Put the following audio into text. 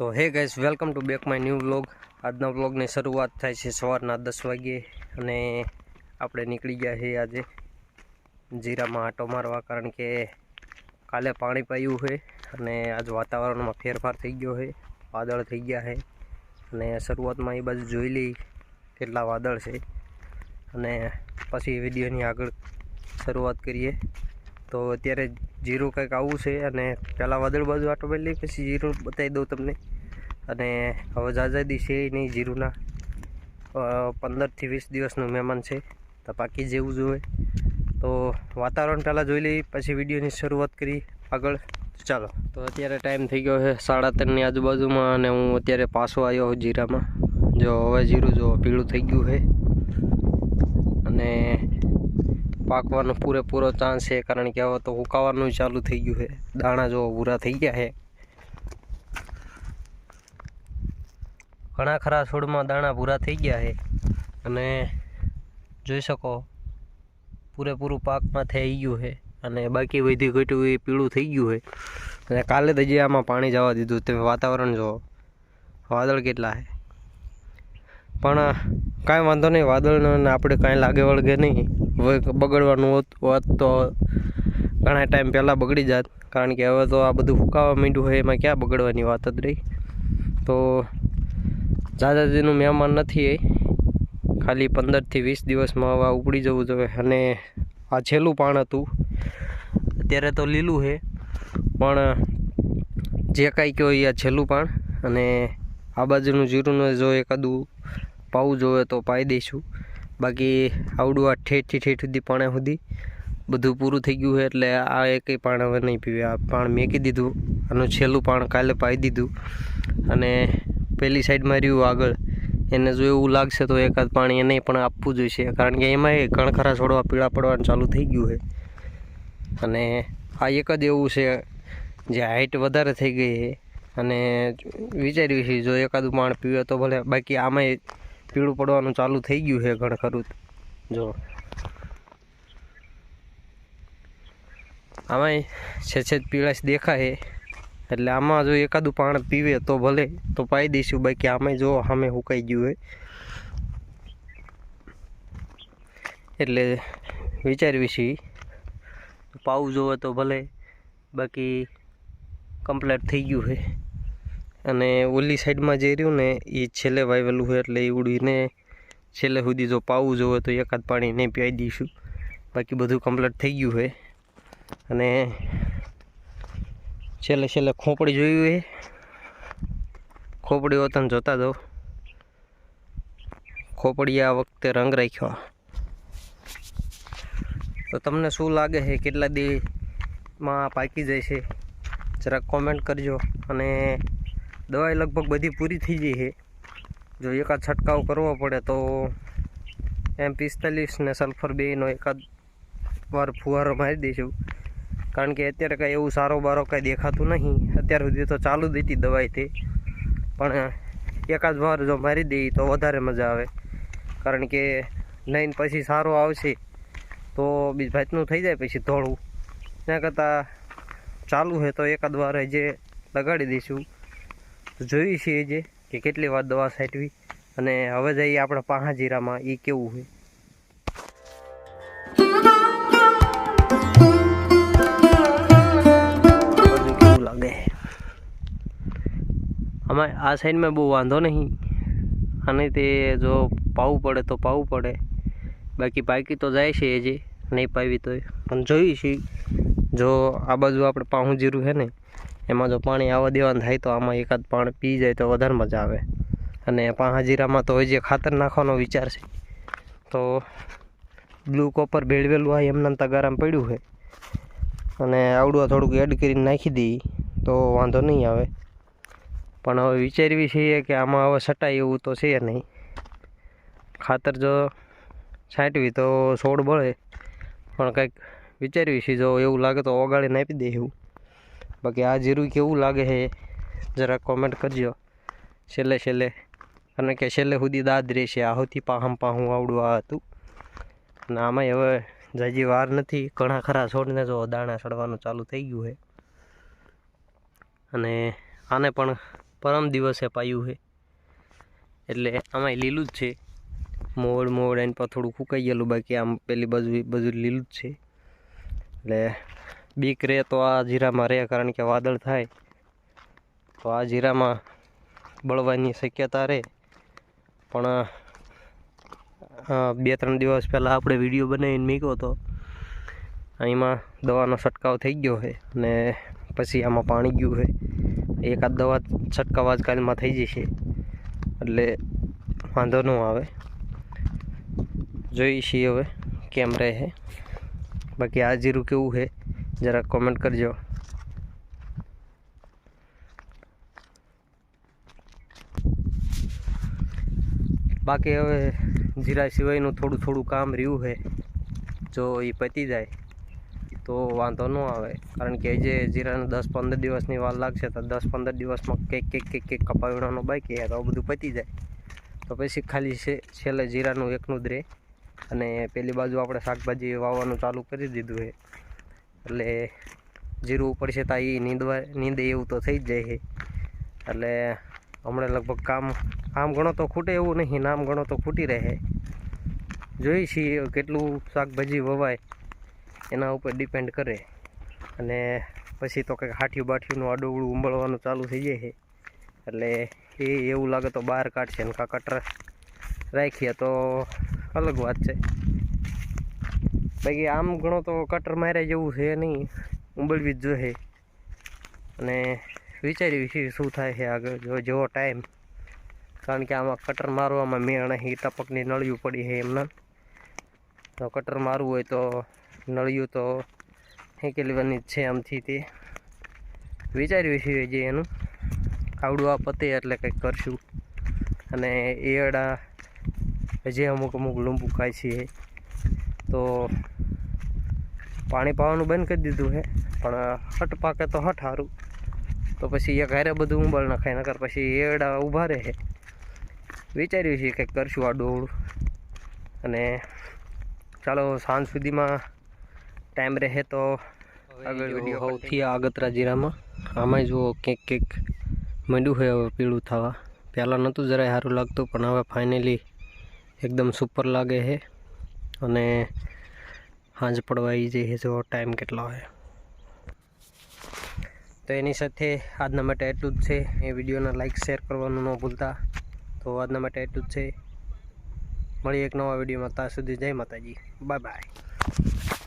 તો hey guys welcome to back my new vlog આજના વ્લોગની શરૂઆત થાય છે સવારના દસ વાગ્યે અને આપણે નીકળી ગયા છીએ આજે જીરામાં આંટો મારવા કારણ કે કાલે પાણી પાયું છે અને આજ વાતાવરણમાં ફેરફાર થઈ ગયો છે, વાદળ થઈ ગયા છે અને શરૂઆતમાં એ બાજુ જોઈ લઈ કેટલા વાદળ છે અને પછી વિડીયોની આગળ શરૂઆત કરીએ. તો અત્યારે જીરું કંઈક આવું છે અને પહેલાં વાદળ બાજુ આટો મારી લઈ, પછી જીરું બતાવી દઉં તમને. અને હવે જાજાદી છે નહીં જીરુંના. પંદરથી વીસ દિવસનું મહેમાન છે, તો પાકી જેવું જોઈએ તો વાતાવરણ પહેલાં જોઈ લઈ, પછી વિડીયોની શરૂઆત કરી આગળ. ચાલો. તો અત્યારે ટાઈમ થઈ ગયો છે સાડા ત્રણની આજુબાજુમાં અને હું અત્યારે પાછો આવ્યો જીરામાં. જો હવે જીરું જો પીળું થઈ ગયું છે. અને પાકવાનો પૂરેપૂરો ચાન્સ છે, કારણ કે હવે તો હુકાવાનું ચાલુ થઈ ગયું છે. દાણા જો પૂરા થઈ ગયા છે. ઘણા ખરા છોડમાં દાણા પૂરા થઈ ગયા છે. અને જોઈ શકો, પૂરેપૂરું પાકમાં થઈ ગયું છે. અને બાકી વધી ઘટ્યું એ પીળું થઈ ગયું છે. અને કાલે તો પાણી જવા દીધું, તમે વાતાવરણ જો વાદળ કેટલા છે. પણ કાંઈ વાંધો નહીં, વાદળને આપણે કાંઈ લાગે વળગે નહીં. હવે બગડવાનું હોત હોત તો ઘણા ટાઈમ પહેલાં બગડી જાત. કારણ કે હવે તો આ બધું ફૂકાવા માંડ્યું હોય, એમાં ક્યાં બગડવાની વાત જ રહી. તો દાદાજીનું મહેમાન નથી એ. ખાલી પંદરથી વીસ દિવસમાં હવે ઉપડી જવું જોઈએ. અને આ છેલ્લું પાણ હતું. અત્યારે તો લીલું છે. પણ, જે કાંઈ કહો એ આ છેલ્લું પાણ. અને આ બાજુનું જીરુંનું જો એકાદું પાવું જોવે તો પાઈ દઈશું. બાકી આવડું આ ઠેઠથી ઠેઠ સુધી પાણે સુધી બધું પૂરું થઈ ગયું છે એટલે આ એકેય પાણ હવે નહીં પીવે. આ પાણ મેકી દીધું. આનું છેલ્લું પાણ કાલે પાઈ દીધું. અને પેલી સાઈડમાં રહ્યું આગળ. એને જો એવું લાગશે તો એકાદ પાણી એને પણ આપવું જોઈશે. કારણ કે એમાં એ કણખરા છોડવા પીળા પડવાનું ચાલુ થઈ ગયું છે. અને આ એક જ એવું છે, જે હાઇટ વધારે થઈ ગઈ છે. અને વિચાર્યું છે, જો એકાદું પાણ પીવે તો ભલે. બાકી આમાંય પીળું પડવાનું ચાલુ થઈ ગયું છે ઘણ ખરું જો આમાં છે પીળાશ દેખાય એટલે આમાં જો એકાદું પાણ પીવે તો ભલે, તો પાઈ દઈશું. બાકી આમે જો સામે સુકાઈ ગયું હોય. એટલે વિચારવી છીએ પાવું જોવે તો ભલે. બાકી કમ્પ્લેટ થઈ ગયું છે. અને ઓલી સાઈડમાં જે રહ્યું ને એ છેલ્લે વાવેલું હોય એટલે એ ઉડીને છેલ્લે સુધી જો પાવું જોવે તો એકાદ પાણી નહીં પીવાઈ દઈશું. બાકી બધું કમ્પ્લીટ થઈ ગયું હોય અને છેલ્લે છેલ્લે ખોપડી જોયું હોય. ખોપડી વતન જોતા જાઓ ખોપડી આ વખતે રંગ રાખ્યો. તો તમને શું લાગે છે? કેટલા દીમાં પાકી જાય છે? જરાક કોમેન્ટ કરજો. અને દવાઈ લગભગ બધી પૂરી થઈ ગઈ છે. જો એકાદ છંટકાવ કરવો પડે તો એમ પિસ્તાલીસ ને સલ્ફર બેનો એકાદ વાર ફુવારો મારી દઈશું. કારણ કે અત્યારે કાંઈ એવું સારો બારો કાંઈ દેખાતું નહીં. અત્યાર સુધી તો ચાલુ જ હતી દવાઈથી પણ એકાદ વાર જો મારી દઈએ તો વધારે મજા આવે. કારણ કે નહીં પછી સારો આવશે તો બીજ ભાતનું થઈ જાય પછી ધોળું. એના કરતાં ચાલુ છે તો એકાદ વાર જે લગાડી દઈશું. જોઈએ છીએ જે કે કેટલી વાર દવા છાંટવી અને હવે જઈએ આપણા પાહા જીરામાં એ કેવું હોય? લાગે? આમાં આ સાઈડમાં બહુ વાંધો નહીં. અને તે જો પાવું પડે તો પાવું પડે. બાકી પાકી તો જાય છે એ જે, નહીં પાવી તોય. પણ જોઈએ છીએ જો આ બાજુ આપણે પાહું જીરું છે ને એમાં જો પાણી આવવા દેવાનું થાય તો આમાં એકાદ પાણી પી જાય તો વધારે મજા આવે. અને પાહાજીરામાં તો હજી ખાતર નાખવાનો વિચાર છે, તો બ્લુ કોપર ભેળવેલું હોય એમના તગારામાં પડ્યું હોય. અને આવડું થોડુંક એડ કરીને નાખી દઈએ તો વાંધો નહીં આવે. પણ હવે વિચારવી છીએ કે આમાં હવે સટાય એવું તો છે નહીં. ખાતર જો છાંટવી તો છોડ બળે. પણ કંઈક વિચારવી છીએ જો એવું લાગે તો ઓગાળીને આપી દે એવું. બાકી આ જીરું કેવું લાગે છે? જરા કોમેન્ટ કરજો. છેલ્લે છેલ્લે. કારણ કે છેલ્લે સુધી દાદ રહેશે. આ સૌથી પાહમ પાહું આવડું આ હતું. અને આમાંય હવે જાજી વાર નથી. ઘણા ખરા છોડને જો દાણા ચડવાનું ચાલુ થઈ ગયું છે. અને આને પણ પરમ દિવસે પાયું છે. એટલે આમાં લીલું જ છે. મોડ મોડ એની પર થોડું ફૂંકાઈ ગયેલું. બાકી આમ પેલી બાજુ બધું લીલું જ છે. એટલે બીક રહે તો આ જીરામાં રહે કારણ કે વાદળ થાય. તો આ જીરામાં બળવાની શક્યતા રહે. પણ બે ત્રણ દિવસ પહેલાં આપણે વીડિયો બનાવીને મૂક્યો હતો અહીંમાં દવાનો છંટકાવ થઈ ગયો છે અને પછી આમાં પાણી ગયું છે. એકાદ દવા છંટકાવ આજકાલમાં થઈ જશે. એટલે વાંધો ન આવે. જોઈ છીએ હવે કેમ રહે છે. બાકી આ જીરું કેવું છે? જરાક કોમેન્ટ કરજો. બાકી હવે જીરા સિવાયનું થોડું થોડું કામ રહ્યું છે. જો એ પતી જાય, તો વાંધો ન આવે. કારણ કે જે જીરાને દસ પંદર દિવસની વાર લાગશે, તો દસ પંદર દિવસમાં કંઈક કંઈક કંઈક કંઈક કપાવીવાનું બાકી તો બધું પતી જાય. તો પછી ખાલી છેલ્લે જીરાનું એકનું જ રહે. અને પેલી બાજુ આપણે શાકભાજી વાવવાનું ચાલુ કરી દીધું છે. એટલે જીરું ઉપર છે એ નીંદવા, નીંદે એવું તો થઈ જ જાય છે. એટલે હમણાં લગભગ કામ, આમ ગણો તો ખૂટે એવું નહીં નામ ગણો તો ખૂટી રહે. જોઈ છીએ કેટલું શાકભાજી વવાય, એના ઉપર ડિપેન્ડ કરે. અને પછી તો કંઈક હાઠિયું બાઠિયુંનું આડોવડું ઉંબળવાનું ચાલુ થઈ જાય છે. એટલે એ એવું લાગે તો બહાર કાઢશે ને કાં કટર રાખીએ તો અલગ વાત છે. બાકી આમ ઘણો તો કટર માર્યા જેવું છે નહીં. ઉંબળવી જ જોઈએ. અને વિચાર્યું છે શું થાય છે આગળ, જો, જેવો ટાઈમ કારણ કે આમાં કટર મારવામાં મેં અહીં ટપકની નળિયું પડી છે એમના. તો કટર મારવું હોય તો નળિયું તો ફેંકી લેવાની જ છે આમથી તે. વિચાર્યું છે જે એનું. આવડું આ પતે એટલે કંઈક કરશું. અને એડા જે અમુક અમુક લીંબુ ખાય છે. તો પાણી પાવાનું બંધ કરી દીધું છે પણ હટ પાકે તો હટ સારું તો પછી એ ઘરે બધું ઉંબળ નાખાય નકર પછી એડા ઊભા રહે વિચાર્યું છે કંઈક કરશું આ ડોળ અને ચાલો સાંજ સુધીમાં ટાઈમ રહે તો આગળ વીડિયો સૌથી આગતરા જીરામાં આમાંય જુઓ કંઈક કંઈક મંડ્યું હોય હવે પીળું થવા. પહેલાં નહોતું જરાય સારું લાગતું પણ હવે ફાઇનલી એકદમ સુપર લાગે છે અને પડવા એ જે જો ટાઈમ કેટલો હોય તો એની સાથે આજના માટે એટલું જ છે. એ વિડીયોને લાઇક શેર કરવાનું ન ભૂલતા. તો આજના માટે એટલું જ છે. મળીએ એક નવા વિડીયોમાં. ત્યાં સુધી જય માતાજી. Bye bye